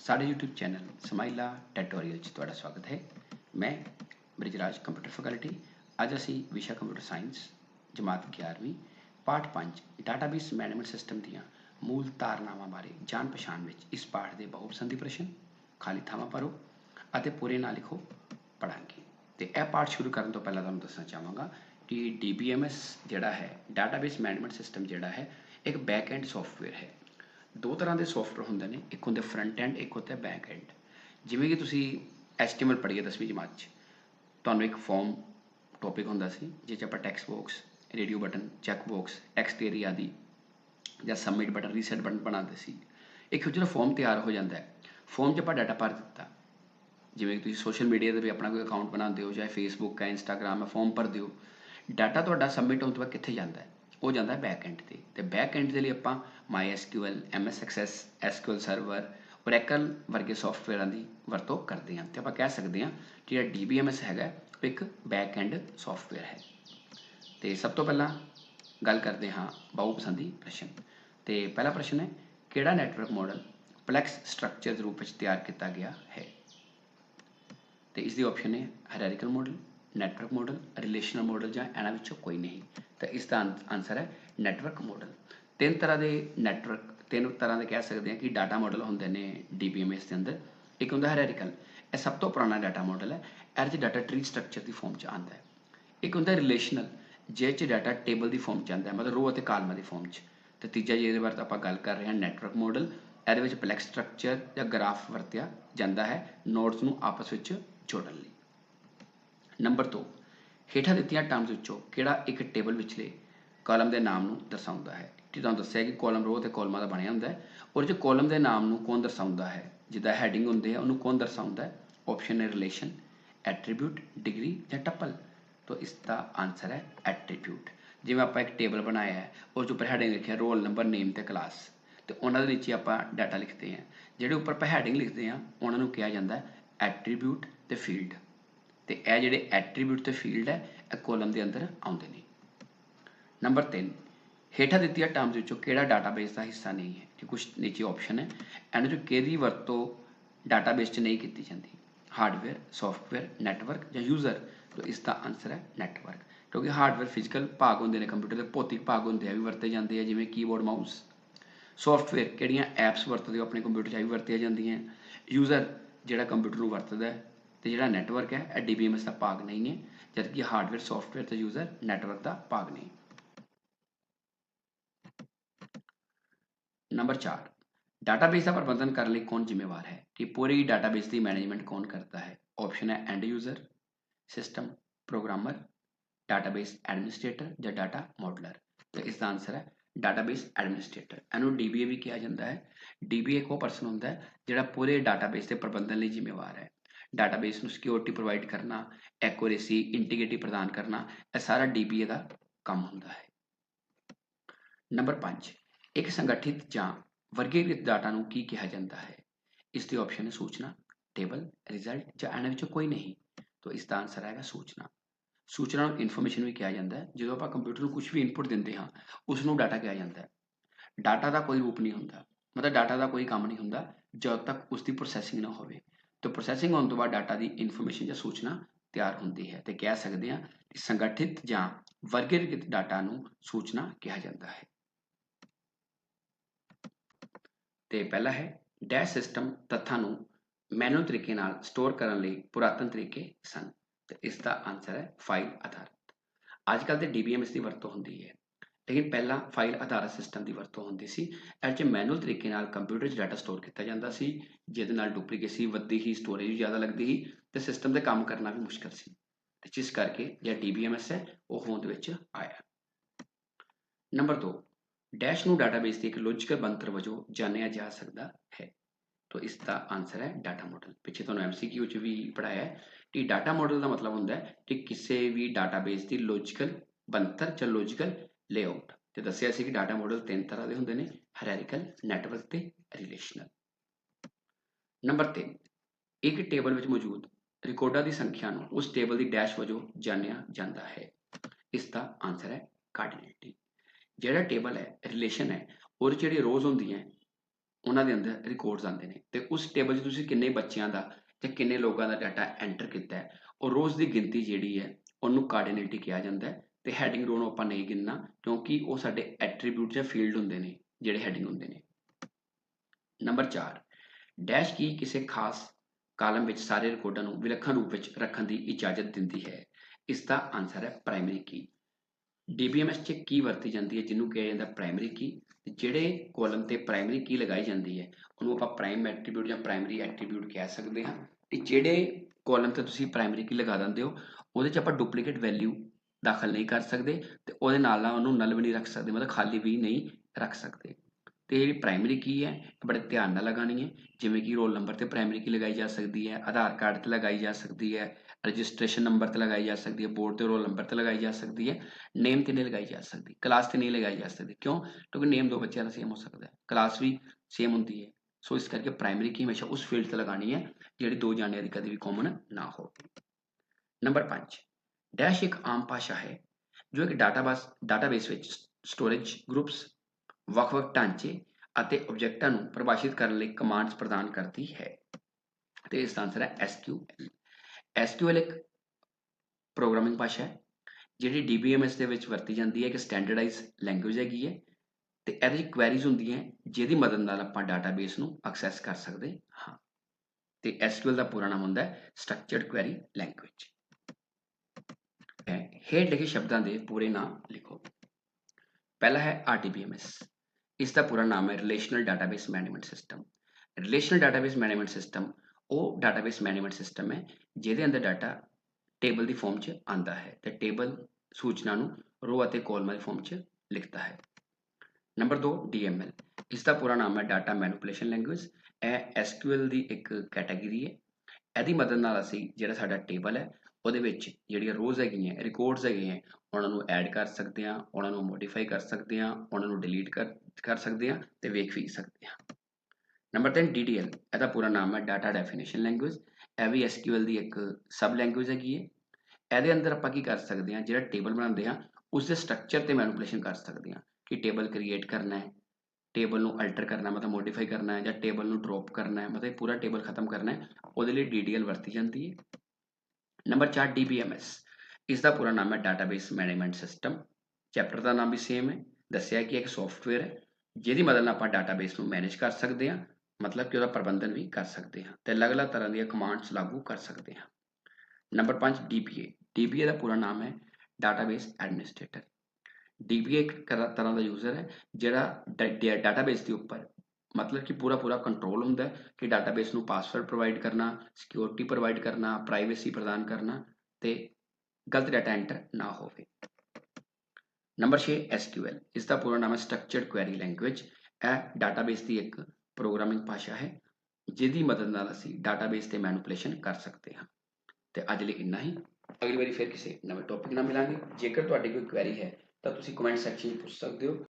ਸਾਡੇ YouTube channel ਸਮਾਈਲਾ ਟੈਟੋਰੀਅਲ 'ਚ ਤੁਹਾਡਾ ਸਵਾਗਤ ਹੈ। ਮੈਂ ਬ੍ਰਿਜਰਾਜ ਕੰਪਿਊਟਰ ਫੈਕਲਟੀ। ਅੱਜ ਅਸੀਂ ਵਿਸ਼ਾ ਕੰਪਿਊਟਰ ਸਾਇੰਸ, ਜਮਾਤ 11ਵੀਂ ਪਾਠ 5 ਡਾਟਾਬੇਸ ਮੈਨੇਜਮੈਂਟ ਸਿਸਟਮ ਦੀਆਂ ਮੂਲ ਧਾਰਨਾਵਾਂ ਬਾਰੇ ਜਾਣ ਪਛਾਣ ਵਿੱਚ ਇਸ ਪਾਠ ਦੇ ਬਹੁਪਸੰਦੀ ਪ੍ਰਸ਼ਨ ਖਾਲੀ ਥਾਵਾਂ ਭਰੋ ਅਤੇ ਪੂਰੇ ਨਾਲ ਲਿਖੋ, ਪੜਾਂਗੇ। ਤੇ ਇਹ ਪਾਠ ਸ਼ੁਰੂ ਕਰਨ ਤੋਂ ਪਹਿਲਾਂ ਤੁਹਾਨੂੰ ਦੱਸਣਾ ਚਾਹਾਂਗਾ ਕਿ DBMS ਜਿਹੜਾ ਹੈ, ਡਾਟਾਬੇਸ ਮੈਨੇਜਮੈਂਟ ਸਿਸਟਮ ਜਿਹੜਾ ਹੈ, ਇੱਕ ਬੈਕਐਂਡ ਸੌਫਟਵੇਅਰ ਹੈ। ਦੋ ਤਰ੍ਹਾਂ ਦੇ ਸੌਫਟਵੇਅਰ ਹੁੰਦੇ ਨੇ। ਇੱਕ ਹੁੰਦੇ ਫਰੰਟ ਐਂਡ ਇੱਕ ਹੁੰਦਾ ਬੈਕ ਐਂਡ ਜਿਵੇਂ ਕਿ ਤੁਸੀਂ HTML ਪੜ੍ਹੀਏ 10ਵੀਂ ਜਮਾਤ 'ਚ। ਤੁਹਾਨੂੰ ਇੱਕ ਫਾਰਮ ਟੌਪਿਕ ਹੁੰਦਾ ਸੀ ਜਿਸ 'ਚ ਆਪਾਂ text box radio button check box area ਆਦਿ ਜਾਂ ਸਬਮਿਟ ਬਟਨ ਰੀਸੈਟ ਬਟਨ ਬਣਾਉਂਦੇ ਸੀ। ਇੱਕ ਜਿਹੜਾ ਫਾਰਮ ਤਿਆਰ ਹੋ ਜਾਂਦਾ ਹੈ। ਫਾਰਮ 'ਚ ਆਪਾਂ ਡਾਟਾ ਭਰ ਦਿੱਤਾ। ਜਿਵੇਂ ਕਿ ਤੁਸੀਂ ਸੋਸ਼ਲ ਮੀਡੀਆ ਤੇ ਵੀ ਆਪਣਾ ਕੋਈ ਅਕਾਊਂਟ ਬਣਾਉਂਦੇ ਹੋ, ਚਾਹੇ ਫੇਸਬੁੱਕ ਹੈ ਇੰਸਟਾਗ੍ਰam ਹੈ ਫਾਰਮ ਭਰਦੇ ਹੋ ਡਾਟਾ ਤੁਹਾਡਾ ਸਬਮਿਟ ਹੋਣ ਤੋਂ ਬਾਅਦ ਕਿੱਥੇ ਜਾਂਦਾ ਹੈ? ਉਹ ਜਾਂਦਾ ਹੈ ਬੈਕ ਐਂਡ ਤੇ। ਤੇ ਬੈਕ ਐਂਡ ਦੇ ਲਈ ਆਪਾਂ MySQL, MS Access, SQL server Oracle ਵਰਗੇ ਸੌਫਟਵੇਅਰਾਂ ਦੀ ਵਰਤੋਂ ਕਰਦੇ ਹਾਂ। ਤੇ ਆਪਾਂ ਕਹਿ ਸਕਦੇ ਹਾਂ ਕਿ ਜਿਹੜਾ DBMS ਹੈਗਾ, ਉਹ ਇੱਕ ਬੈਕ ਐਂਡ ਸੌਫਟਵੇਅਰ ਹੈ। ਤੇ ਸਭ ਤੋਂ ਪਹਿਲਾਂ ਗੱਲ ਕਰਦੇ ਹਾਂ ਬਹੁਪਸੰਦੀ ਪ੍ਰਸ਼ਨ। ਤੇ ਪਹਿਲਾ ਪ੍ਰਸ਼ਨ ਹੈ, ਕਿਹੜਾ ਨੈਟਵਰਕ ਮਾਡਲ ਪਲੈਕਸ ਸਟਰਕਚਰ ਦੇ ਰੂਪ ਵਿੱਚ ਤਿਆਰ ਕੀਤਾ ਗਿਆ ਹੈ? ਤੇ ਇਸ ਦੀ ਆਪਸ਼ਨ ਹੈ hierarchical model network model relational model ਜਾਂ ਇਹਨਾਂ ਵਿੱਚੋਂ ਕੋਈ ਨਹੀਂ। ਤਾਂ ਇਸ ਦਾ ਆਨਸਰ ਹੈ ਨੈਟਵਰਕ ਮਾਡਲ ਤਿੰਨ ਤਰ੍ਹਾਂ ਦੇ ਨੈਟਵਰਕ ਤਿੰਨ ਤਰ੍ਹਾਂ ਦੇ ਕਹਿ ਸਕਦੇ ਹਾਂ ਕਿ ਡਾਟਾ ਮਾਡਲ ਹੁੰਦੇ ਨੇ DBMS ਦੇ ਅੰਦਰ। ਇੱਕ ਹੁੰਦਾ ਹਾਇਰਾਰਕੀਕਲ ਇਹ ਸਭ ਤੋਂ ਪੁਰਾਣਾ ਡਾਟਾ ਮਾਡਲ ਹੈ, ਇਹਦੇ 'ਚ ਡਾਟਾ ਟ੍ਰੀ ਸਟਰਕਚਰ ਦੀ ਫਾਰਮ 'ਚ ਆਉਂਦਾ ਹੈ। ਇੱਕ ਹੁੰਦਾ ਰਿਲੇਸ਼ਨਲ ਜਿਹਦੇ 'ਚ ਡਾਟਾ ਟੇਬਲ ਦੀ ਫਾਰਮ 'ਚ ਆਉਂਦਾ ਹੈ, ਮਤਲਬ ਰੋ ਅਤੇ ਕਾਲਮਾਂ ਦੀ ਫਾਰਮ 'ਚ। ਤੇ ਤੀਜਾ ਜਿਹਦੇ ਬਾਰੇ ਆਪਾਂ ਗੱਲ ਕਰ ਰਹੇ ਹਾਂ ਨੈਟਵਰਕ ਮਾਡਲ ਇਹਦੇ ਵਿੱਚ ਪਲੈਕਸ ਸਟਰਕਚਰ ਜਾਂ ਗ੍ਰਾਫ ਵਰਤਿਆ ਜਾਂਦਾ ਹੈ ਨੋਡਸ ਨੂੰ ਆਪਸ ਵਿੱਚ ਜੋੜਨ ਲਈ। ਨੰਬਰ 2 ਹੇਠਾਂ ਦਿੱਤੀਆਂ ਟਰਮਸ ਵਿੱਚੋਂ ਕਿਹੜਾ ਇੱਕ ਟੇਬਲ ਵਿਚਲੇ ਕਾਲਮ ਦੇ ਨਾਮ ਨੂੰ ਦਰਸਾਉਂਦਾ ਹੈ? ਕਿ ਤੁਹਾਨੂੰ ਦੱਸਿਆ ਕਿ ਕਾਲਮ ਰੋ ਤੇ ਕਾਲਮਾਂ ਦਾ ਬਣਿਆ ਹੁੰਦਾ ਹੈ। ਔਰ ਜੇ ਕਾਲਮ ਦੇ ਨਾਮ ਨੂੰ ਕੌਣ ਦਰਸਾਉਂਦਾ ਹੈ, ਜਿੱਦਾਂ ਹੈਡਿੰਗ ਹੁੰਦੀ ਹੈ ਉਹਨੂੰ ਕੌਣ ਦਰਸਾਉਂਦਾ ਹੈ? ਆਪਸ਼ਨ ਹੈ ਰਿਲੇਸ਼ਨ ਐਟਰੀਬਿਊਟ ਡਿਗਰੀ ਜਾਂ ਟੱਪਲ ਤਾਂ ਇਸ ਦਾ ਆਨਸਰ ਹੈ ਐਟਰੀਬਿਊਟ ਜਿਵੇਂ ਆਪਾਂ ਇੱਕ ਟੇਬਲ ਬਣਾਇਆ ਹੈ, ਉਸ ਦੇ ਉੱਪਰ ਹੈਡਿੰਗ ਲਿਖਿਆ ਰੋਲ ਨੰਬਰ ਨੇਮ ਤੇ ਕਲਾਸ ਤੇ ਉਹਨਾਂ ਦੇ ਨੀਚੇ ਆਪਾਂ ਡਾਟਾ ਲਿਖਦੇ ਹਾਂ। ਜਿਹੜੇ ਉੱਪਰ ਆਪਾਂ ਹੈਡਿੰਗ ਲਿਖਦੇ ਹਾਂ, ਉਹਨਾਂ ਨੂੰ ਕਿਹਾ ਜਾਂਦਾ ਹੈ ਐਟਰੀਬਿਊਟ ਤੇ ਫੀਲਡ ਤੇ ਇਹ ਜਿਹੜੇ ਐਟਰੀਬਿਊਟ ਤੇ ਫੀਲਡ ਹੈ, ਇਹ ਕਾਲਮ ਦੇ ਅੰਦਰ ਆਉਂਦੇ ਨੇ। ਨੰਬਰ 3 ਹੇਠਾਂ ਦਿੱਤੀਆਂ ਟਰਮਸ ਵਿੱਚੋਂ ਕਿਹੜਾ ਡਾਟਾਬੇਸ ਦਾ ਹਿੱਸਾ ਨਹੀਂ ਹੈ? ਕਿ ਕੁਝ ਨੀਚੇ ਆਪਸ਼ਨ ਹੈ। ਇਹਨਾਂ ਚੋਂ ਕਿਹਦੀ ਵਰਤੋਂ ਡਾਟਾਬੇਸ 'ਚ ਨਹੀਂ ਕੀਤੀ ਜਾਂਦੀ ਹਾਰਡਵੇਅਰ ਸੌਫਟਵੇਅਰ ਨੈਟਵਰਕ ਜਾਂ ਯੂਜ਼ਰ ਤਾਂ ਇਸ ਦਾ ਆਨਸਰ ਹੈ ਨੈਟਵਰਕ ਕਿਉਂਕਿ ਹਾਰਡਵੇਅਰ ਫਿਜ਼ੀਕਲ ਭਾਗ ਹੁੰਦੇ ਨੇ ਕੰਪਿਊਟਰ ਦੇ ਭੌਤਿਕ ਭਾਗ ਹੁੰਦੇ ਆ ਵੀ ਵਰਤੇ ਜਾਂਦੇ ਆ, ਜਿਵੇਂ ਕੀਬੋਰਡ ਮਾਊਸ ਸੌਫਟਵੇਅਰ ਕਿਹੜੀਆਂ ਐਪਸ ਵਰਤਦੇ ਹੋ ਆਪਣੇ ਕੰਪਿਊਟਰ 'ਚ ਵੀ ਵਰਤੀਆਂ ਜਾਂਦੀਆਂ। ਯੂਜ਼ਰ ਜਿਹੜਾ ਕੰਪਿਊਟਰ ਨੂੰ ਵਰਤਦਾ ਹੈ ਤੇ ਜਿਹੜਾ ਨੈਟਵਰਕ ਹੈ, ਇਹ DBMS ਦਾ ਭਾਗ ਨਹੀਂ ਹੈ, ਜਦਕਿ ਹਾਰਡਵੇਅਰ ਸੌਫਟਵੇਅਰ ਤੇ ਯੂਜ਼ਰ ਨੈਟਵਰਕ ਦਾ ਭਾਗ ਨਹੀਂ। ਨੰਬਰ 4 ਡਾਟਾਬੇਸ ਦਾ ਪ੍ਰਬੰਧਨ ਕਰਨ ਲਈ ਕੌਣ ਜ਼ਿੰਮੇਵਾਰ ਹੈ? ਕਿ ਪੂਰੀ ਡਾਟਾਬੇਸ ਦੀ ਮੈਨੇਜਮੈਂਟ ਕੌਣ ਕਰਦਾ ਹੈ? ਆਪਸ਼ਨ ਹੈ end user system programmer database administrator ਜਾਂ ਡਾਟਾ ਮਾਡਲਰ ਤੇ ਇਸ ਦਾ ਆਨਸਰ ਹੈ ਡਾਟਾਬੇਸ ਐਡਮਿਨਿਸਟ੍ਰੇਟਰ ਇਹਨੂੰ DBA ਵੀ ਕਿਹਾ ਜਾਂਦਾ ਹੈ। DBA ਇੱਕ ਉਹ ਪਰਸਨ ਹੁੰਦਾ ਹੈ ਜਿਹੜਾ ਪੂਰੇ ਡਾਟਾਬੇਸ ਦੇ ਪ੍ਰਬੰਧਨ ਲਈ ਜ਼ਿੰਮੇਵਾਰ ਹੈ। ਡਾਟਾਬੇਸ ਨੂੰ ਸਿਕਿਉਰਿਟੀ ਪ੍ਰੋਵਾਈਡ ਕਰਨਾ ਐਕੂਰੇਸੀ ਇੰਟੀਗ੍ਰਿਟੀ ਪ੍ਰਦਾਨ ਕਰਨਾ, ਇਹ ਸਾਰਾ DBA ਦਾ ਕੰਮ ਹੁੰਦਾ ਹੈ। ਨੰਬਰ 5 ਇੱਕ ਸੰਗਠਿਤ ਜਾਂ ਵਰਗੀਕ੍ਰਿਤ ਡਾਟਾ ਨੂੰ ਕੀ ਕਿਹਾ ਜਾਂਦਾ ਹੈ? ਇਸ ਦੀ ਆਪਸ਼ਨ ਹੈ ਸੂਚਨਾ ਟੇਬਲ ਰਿਜ਼ਲਟ ਜਾਂ ਇਹਨਾਂ ਵਿੱਚੋਂ ਕੋਈ ਨਹੀਂ। ਤਾਂ ਇਸ ਦਾ ਆਨਸਰ ਆਏਗਾ ਸੂਚਨਾ। ਸੂਚਨਾ ਨੂੰ ਇਨਫੋਰਮੇਸ਼ਨ ਵੀ ਕਿਹਾ ਜਾਂਦਾ ਹੈ। ਜਦੋਂ ਆਪਾਂ ਕੰਪਿਊਟਰ ਨੂੰ ਕੁਝ ਵੀ ਇਨਪੁਟ ਦਿੰਦੇ ਹਾਂ ਉਸ ਨੂੰ ਡਾਟਾ ਕਿਹਾ ਜਾਂਦਾ ਹੈ। ਡਾਟਾ ਦਾ ਕੋਈ ਰੂਪ ਨਹੀਂ ਹੁੰਦਾ। ਮਤਲਬ ਡਾਟਾ ਦਾ ਕੋਈ ਕੰਮ ਨਹੀਂ ਹੁੰਦਾ, ਜਦ ਤੱਕ ਉਸ ਦੀ ਪ੍ਰੋਸੈਸਿੰਗ ਨਾ ਹੋਵੇ। ਤਾਂ ਪ੍ਰੋਸੈਸਿੰਗ ਹੋਣ ਤੋਂ ਬਾਅਦ ਡਾਟਾ ਦੀ ਇਨਫੋਰਮੇਸ਼ਨ ਜਾਂ ਸੂਚਨਾ ਤਿਆਰ ਹੁੰਦੀ ਹੈ। ਤੇ ਕਹਿ ਸਕਦੇ ਹਾਂ ਕਿ ਸੰਗਠਿਤ ਜਾਂ ਵਰਗੀਕ੍ਰਿਤ ਡਾਟਾ ਨੂੰ ਸੂਚਨਾ ਕਿਹਾ ਜਾਂਦਾ ਹੈ। ਤੇ ਪਹਿਲਾ ਹੈ ਡੈਸ਼ ਸਿਸਟਮ ਤੱਥਾਂ ਨੂੰ ਮੈਨੂਅਲ ਤਰੀਕੇ ਨਾਲ ਸਟੋਰ ਕਰਨ ਲਈ ਪੁਰਾਤਨ ਤਰੀਕੇ ਸਨ ਤੇ ਇਸ ਦਾ ਆਨਸਰ ਹੈ ਫਾਈਲ ਆਧਾਰਿਤ। ਅੱਜ ਕੱਲ ਤੇ DBMS ਦੀ ਵਰਤੋਂ ਹੁੰਦੀ ਹੈ। ਲੇਕਿਨ ਪਹਿਲਾਂ ਫਾਈਲ ਆਧਾਰਿਤ ਸਿਸਟਮ ਦੀ ਵਰਤੋਂ ਹੁੰਦੀ ਸੀ। ਇਹ 'ਚ ਮੈਨੂਅਲ ਤਰੀਕੇ ਨਾਲ ਕੰਪਿਊਟਰ 'ਚ ਡਾਟਾ ਸਟੋਰ ਕੀਤਾ ਜਾਂਦਾ ਸੀ, ਜਿਹਦੇ ਨਾਲ ਡੁਪਲੀਕੇਸੀ ਵੱਧਦੀ ਹੀ ਸਟੋਰੇਜ ਵੀ ਜ਼ਿਆਦਾ ਲੱਗਦੀ ਸੀ ਤੇ ਸਿਸਟਮ ਤੇ ਕੰਮ ਕਰਨਾ ਵੀ ਮੁਸ਼ਕਲ ਸੀ। ਤੇ ਜਿਸ ਕਰਕੇ ਜਿਹੜਾ DBMS ਹੈ, ਉਹ ਹੋਂਦ ਵਿੱਚ ਆਇਆ। ਨੰਬਰ 2 ਡੈਸ਼ ਨੂੰ ਡਾਟਾਬੇਸ ਦੀ ਇੱਕ ਲੌਜੀਕਲ ਬਣਤਰ ਵਜੋਂ ਜਾਣਿਆ ਜਾ ਸਕਦਾ ਹੈ। ਤਾਂ ਇਸ ਦਾ ਆਨਸਰ ਹੈ ਡਾਟਾ ਮਾਡਲ ਪਿੱਛੇ ਤੁਹਾਨੂੰ MCQ 'ਚ ਵੀ ਪੜਾਇਆ ਹੈ ਕਿ ਡਾਟਾ ਮਾਡਲ ਦਾ ਮਤਲਬ ਹੁੰਦਾ ਹੈ ਕਿ ਕਿਸੇ ਵੀ ਡਾਟਾਬੇਸ ਦੀ ਲੌਜੀਕਲ ਬਣਤਰ ਜਾਂ ਲੌਜੀਕਲ ਲੇਆਊਟ ਤੇ ਦੱਸਿਆ ਸੀ ਕਿ ਡਾਟਾ ਮਾਡਲ ਤਿੰਨ ਤਰ੍ਹਾਂ ਦੇ ਹੁੰਦੇ ਨੇ ਹਾਇਰਾਰਕੀਕਲ ਨੈਟਵਰਕ ਤੇ ਰਿਲੇਸ਼ਨਲ ਨੰਬਰ 3 ਇੱਕ ਟੇਬਲ ਵਿੱਚ ਮੌਜੂਦ ਰਿਕਾਰਡਾਂ ਦੀ ਸੰਖਿਆ ਨੂੰ ਉਸ ਟੇਬਲ ਦੀ ਡੈਸ਼ ਵਜੋਂ ਜਾਣਿਆ ਜਾਂਦਾ ਹੈ। ਇਸ ਦਾ ਆਨਸਰ ਹੈ ਕਾਰਡੀਨੇਟੀ ਜਿਹੜਾ ਟੇਬਲ ਹੈ ਰਿਲੇਸ਼ਨ ਹੈ, ਉਹਦੇ ਜਿਹੜੇ ਰੋਜ਼ ਹੁੰਦੀਆਂ ਉਹਨਾਂ ਦੇ ਅੰਦਰ ਰਿਕਾਰਡਸ ਆਉਂਦੇ ਨੇ। ਤੇ ਉਸ ਟੇਬਲ 'ਚ ਤੁਸੀਂ ਕਿੰਨੇ ਬੱਚਿਆਂ ਦਾ ਜਾਂ ਕਿੰਨੇ ਲੋਕਾਂ ਦਾ ਡਾਟਾ ਐਂਟਰ ਕੀਤਾ ਹੈ, ਉਹ ਰੋਜ਼ ਦੀ ਗਿਣਤੀ ਜਿਹੜੀ ਹੈ, ਉਹਨੂੰ ਕਾਰਡੀਨੇਲਿਟੀ ਕਿਹਾ ਜਾਂਦਾ ਹੈ ਤੇ ਹੈਡਿੰਗ ਰੋ ਨੂੰ ਆਪਾਂ ਨਹੀਂ ਗਿਣਨਾ, ਕਿਉਂਕਿ ਉਹ ਸਾਡੇ ਐਟਰੀਬਿਊਟ ਜਾਂ ਫੀਲਡ ਹੁੰਦੇ ਨੇ, ਜਿਹੜੇ ਹੈਡਿੰਗ ਹੁੰਦੇ ਨੇ। ਨੰਬਰ 4 ਡੈਸ਼ ਕੀ ਕਿਸੇ ਖਾਸ ਕਾਲਮ ਵਿੱਚ ਸਾਰੇ ਰਿਕਾਰਡਾਂ ਨੂੰ ਵਿਲੱਖਣ ਰੂਪ ਵਿੱਚ ਰੱਖਣ ਦੀ ਇਜਾਜ਼ਤ ਦਿੰਦੀ ਹੈ। ਇਸ ਦਾ ਆਨਸਰ ਹੈ ਪ੍ਰਾਇਮਰੀ ਕੀ DBMS 'ਚ ਕੀ ਵਰਤੀ ਜਾਂਦੀ ਹੈ, ਜਿਹਨੂੰ ਕਿਹਾ ਜਾਂਦਾ ਪ੍ਰਾਇਮਰੀ ਕੀ ਜਿਹੜੇ ਕਾਲਮ ਤੇ ਪ੍ਰਾਇਮਰੀ ਕੀ ਲਗਾਈ ਜਾਂਦੀ ਹੈ, ਉਹਨੂੰ ਆਪਾਂ ਪ੍ਰਾਈਮ ਐਟਰੀਬਿਊਟ ਜਾਂ ਪ੍ਰਾਇਮਰੀ ਐਟਰੀਬਿਊਟ ਕਹਿ ਸਕਦੇ ਹਾਂ, ਤੇ ਜਿਹੜੇ ਕਾਲਮ ਤੇ ਤੁਸੀਂ ਪ੍ਰਾਇਮਰੀ ਕੀ ਲਗਾ ਦਿੰਦੇ ਹੋ, ਉਹਦੇ 'ਚ ਆਪਾਂ ਡੁਪਲੀਕੇਟ ਵੈਲਿਊ ਦਾਖਲ ਨਹੀਂ ਕਰ ਸਕਦੇ, ਤੇ ਉਹਦੇ ਨਾਲ ਨਾਲ ਉਹਨੂੰ ਨਲ ਵੀ ਨਹੀਂ ਰੱਖ ਸਕਦੇ, ਮਤਲਬ ਖਾਲੀ ਵੀ ਨਹੀਂ ਰੱਖ ਸਕਦੇ। ਤੇ ਜਿਹੜੀ ਪ੍ਰਾਇਮਰੀ ਕੀ ਹੈ ਬੜੇ ਧਿਆਨ ਨਾਲ ਲਗਾਣੀ ਹੈ। ਜਿਵੇਂ ਕਿ ਰੋਲ ਨੰਬਰ ਤੇ ਪ੍ਰਾਇਮਰੀ ਕੀ ਲਗਾਈ ਜਾ ਸਕਦੀ ਹੈ, ਆਧਾਰ ਕਾਰਡ ਤੇ ਲਗਾਈ ਜਾ ਸਕਦੀ ਹੈ ਰਜਿਸਟ੍ਰੇਸ਼ਨ ਨੰਬਰ ਤੇ ਲਗਾਈ ਜਾ ਸਕਦੀ ਹੈ ਬੋਰਡ ਤੇ ਰੋਲ ਨੰਬਰ ਤੇ ਲਗਾਈ ਜਾ ਸਕਦੀ ਹੈ ਨੇਮ ਤੇ ਨਹੀਂ ਲਗਾਈ ਜਾ ਸਕਦੀ ਕਲਾਸ ਤੇ ਨਹੀਂ ਲਗਾਈ ਜਾ ਸਕਦੀ। ਕਿਉਂ? ਕਿਉਂਕਿ ਨੇਮ ਦੋ ਬੱਚਿਆਂ ਦਾ ਸੇਮ ਹੋ ਸਕਦਾ ਹੈ। ਕਲਾਸ ਵੀ ਸੇਮ ਹੁੰਦੀ ਹੈ। ਸੋ ਇਸ ਕਰਕੇ ਪ੍ਰਾਇਮਰੀ ਕੀ ਹਮੇਸ਼ਾ ਉਸ ਫੀਲਡ ਤੇ ਲਗਾਣੀ ਹੈ, ਜਿਹੜੀ ਦੋ ਜਾਣਿਆਂ ਦੀ ਕਦੇ ਵੀ ਕਾਮਨ ਨਾ ਹੋਵੇ ਨੰਬਰ 5 ਡੈਸ਼ ਇੱਕ ਆਮ ਭਾਸ਼ਾ ਹੈ, ਜੋ ਇੱਕ ਡਾਟਾਬੇਸ ਡਾਟਾਬੇਸ ਵਿੱਚ ਸਟੋਰੇਜ ਗਰੁੱਪਸ ਵੱਖ-ਵੱਖ ਢਾਂਚੇ ਅਤੇ ਆਬਜੈਕਟਾਂ ਨੂੰ ਪਰਿਭਾਸ਼ਿਤ ਕਰਨ ਲਈ ਕਮਾਂਡਸ ਪ੍ਰਦਾਨ ਕਰਦੀ ਹੈ। ਤੇ ਇਸ ਦਾ ਆਨਸਰ ਹੈ SQL SQL ਇੱਕ ਪ੍ਰੋਗਰਾਮਿੰਗ ਭਾਸ਼ਾ ਹੈ, ਜਿਹੜੀ DBMS ਦੇ ਵਿੱਚ ਵਰਤੀ ਜਾਂਦੀ ਹੈ, ਇੱਕ ਸਟੈਂਡਰਡਾਈਜ਼ ਲੈਂਗੁਏਜ ਹੈਗੀ ਹੈ ਤੇ ਇਹਦੇ ਵਿੱਚ ਕੁਐਰੀਜ਼ ਹੁੰਦੀਆਂ ਜਿਹਦੀ ਮਦਦ ਨਾਲ ਆਪਾਂ ਡਾਟਾਬੇਸ ਨੂੰ ਐਕਸੈਸ ਕਰ ਸਕਦੇ ਹਾਂ। ਤੇ SQL ਦਾ ਪੂਰਾ ਨਾਮ ਹੁੰਦਾ ਹੈ ਸਟਰਕਚਰਡ ਕੁਐਰੀ ਲੈਂਗੁਏਜ ਹੇਠ ਲਿਖੇ ਸ਼ਬਦਾਂ ਦੇ ਪੂਰੇ ਨਾਮ ਲਿਖੋ। ਪਹਿਲਾ ਹੈ RDBMS ਇਸ ਦਾ ਪੂਰਾ ਨਾਮ ਹੈ relational database management system relational database management system ਉਹ ਡਾਟਾਬੇਸ ਮੈਨੇਜਮੈਂਟ ਸਿਸਟਮ ਹੈ ਜਿਹਦੇ ਅੰਦਰ ਡਾਟਾ ਟੇਬਲ ਦੀ ਫਾਰਮ 'ਚ ਆਂਦਾ ਹੈ ਤੇ ਟੇਬਲ ਸੂਚਨਾ ਨੂੰ ਰੋ ਅਤੇ ਕਾਲਮਾਂ ਦੀ ਫਾਰਮ 'ਚ ਲਿਖਦਾ ਹੈ ਨੰਬਰ 2 DML ਇਸ ਦਾ ਪੂਰਾ ਨਾਮ ਹੈ ਡਾਟਾ ਮੈਨੀਪੂਲੇਸ਼ਨ ਲੈਂਗੁਏਜ ਇਹ SQL ਦੀ ਇੱਕ ਕੈਟਾਗਰੀ ਹੈ ਇਹਦੀ ਮਦਦ ਨਾਲ ਅਸੀਂ ਜਿਹੜਾ ਸਾਡਾ ਟੇਬਲ ਹੈ ਉਹਦੇ ਵਿੱਚ ਜਿਹੜੀਆਂ ਰੋਜ਼ ਹੈਗੀਆਂ ਰਿਕਾਰਡਸ ਹੈਗੇ ਆ ਉਹਨਾਂ ਨੂੰ ਐਡ ਕਰ ਸਕਦੇ ਹਾਂ, ਉਹਨਾਂ ਨੂੰ ਮੋਡੀਫਾਈ ਕਰ ਸਕਦੇ ਹਾਂ, ਉਹਨਾਂ ਨੂੰ ਡਿਲੀਟ ਕਰ ਕਰ ਸਕਦੇ ਹਾਂ ਤੇ ਵੇਖ ਵੀ ਸਕਦੇ ਹਾਂ। ਨੰਬਰ 3 DDL ਇਹਦਾ ਪੂਰਾ ਨਾਮ ਹੈ ਡਾਟਾ ਡੈਫੀਨੇਸ਼ਨ ਲੈਂਗੁਏਜ ਇਹ ਵੀ SQL ਦੀ ਇੱਕ ਸਬ ਲੈਂਗੁਏਜ ਹੈਗੀ ਹੈ। ਇਹਦੇ ਅੰਦਰ ਆਪਾਂ ਕੀ ਕਰ ਸਕਦੇ ਹਾਂ, ਜਿਹੜਾ ਟੇਬਲ ਬਣਾਉਂਦੇ ਹਾਂ ਉਸ ਦੇ ਸਟਰਕਚਰ ਤੇ ਮੈਨੀਪੂਲੇਸ਼ਨ ਕਰ ਸਕਦੇ ਹਾਂ, ਕਿ ਟੇਬਲ ਕ੍ਰੀਏਟ ਕਰਨਾ ਹੈ ਟੇਬਲ ਨੂੰ ਅਲਟਰ ਕਰਨਾ ਮਤਲਬ ਮੋਡੀਫਾਈ ਕਰਨਾ ਹੈ, ਜਾਂ ਟੇਬਲ ਨੂੰ ਡ੍ਰੌਪ ਕਰਨਾ ਹੈ, ਮਤਲਬ ਪੂਰਾ ਟੇਬਲ ਖਤਮ ਕਰਨਾ ਹੈ, ਉਹਦੇ ਲਈ DDL ਵਰਤੀ ਜਾਂਦੀ ਹੈ। ਨੰਬਰ 4 DBMS ਇਸ ਦਾ ਪੂਰਾ ਨਾਮ ਹੈ ਡਾਟਾਬੇਸ ਮੈਨੇਜਮੈਂਟ ਸਿਸਟਮ ਚੈਪਟਰ ਦਾ ਨਾਮ ਵੀ ਸੇਮ ਹੈ। ਦੱਸਿਆ ਕਿ ਇੱਕ ਸੌਫਟਵੇਅਰ ਹੈ, ਜਿਹਦੀ ਮਦਦ ਨਾਲ ਆਪਾਂ ਡਾਟਾਬੇਸ ਨੂੰ ਮੈਨੇਜ ਕਰ ਸਕਦੇ ਹਾਂ, ਮਤਲਬ ਕਿ ਉਹਦਾ ਪ੍ਰਬੰਧਨ ਵੀ ਕਰ ਸਕਦੇ ਹਾਂ ਤੇ ਅਲੱਗ-ਅਲੱਗ ਤਰ੍ਹਾਂ ਦੀਆਂ ਕਮਾਂਡਸ ਲਾਗੂ ਕਰ ਸਕਦੇ ਹਾਂ। ਨੰਬਰ 5 DBA DBA ਦਾ ਪੂਰਾ ਨਾਮ ਹੈ ਡਾਟਾਬੇਸ ਐਡਮਿਨਿਸਟ੍ਰੇਟਰ DBA ਇੱਕ ਤਰ੍ਹਾਂ ਦਾ ਯੂਜ਼ਰ ਹੈ, ਜਿਹੜਾ ਡਾਟਾਬੇਸ ਦੇ ਉੱਪਰ ਮਤਲਬ ਕਿ ਪੂਰਾ ਪੂਰਾ ਕੰਟਰੋਲ ਹੁੰਦਾ ਹੈ ਕਿ ਡਾਟਾਬੇਸ ਨੂੰ ਪਾਸਵਰਡ ਪ੍ਰੋਵਾਈਡ ਕਰਨਾ ਸਿਕਿਉਰਿਟੀ ਪ੍ਰੋਵਾਈਡ ਕਰਨਾ ਪ੍ਰਾਈਵੇਸੀ ਪ੍ਰਦਾਨ ਕਰਨਾ ਤੇ ਗਲਤ ਡਾਟਾ ਐਂਟਰ ਨਾ ਹੋਵੇ। ਨੰਬਰ 6 SQL ਇਸ ਦਾ ਪੂਰਾ ਨਾਮ ਹੈ ਸਟਰਕਚਰਡ ਕੁਐਰੀ ਲੈਂਗੁਏਜ ਇਹ ਡਾਟਾਬੇਸ ਦੀ ਇੱਕ ਪ੍ਰੋਗਰਾਮਿੰਗ ਭਾਸ਼ਾ ਹੈ, ਜਿਹਦੀ ਮਦਦ ਨਾਲ ਅਸੀਂ ਡਾਟਾਬੇਸ ਤੇ ਮੈਨੀਪੂਲੇਸ਼ਨ ਕਰ ਸਕਦੇ ਹਾਂ। ਤੇ ਅੱਜ ਲਈ ਇੰਨਾ ਹੀ। ਅਗਲੀ ਵਾਰੀ ਫਿਰ ਕਿਸੇ ਨਵੇਂ ਟੌਪਿਕ ਨਾਲ ਮਿਲਾਂਗੇ। ਜੇਕਰ ਤੁਹਾਡੀ ਕੋਈ ਕੁਐਰੀ ਹੈ, ਤਾਂ ਤੁਸੀਂ ਕਮੈਂਟ ਸੈਕਸ਼ਨ ਵਿੱਚ ਪੁੱਛ ਸਕਦੇ ਹੋ।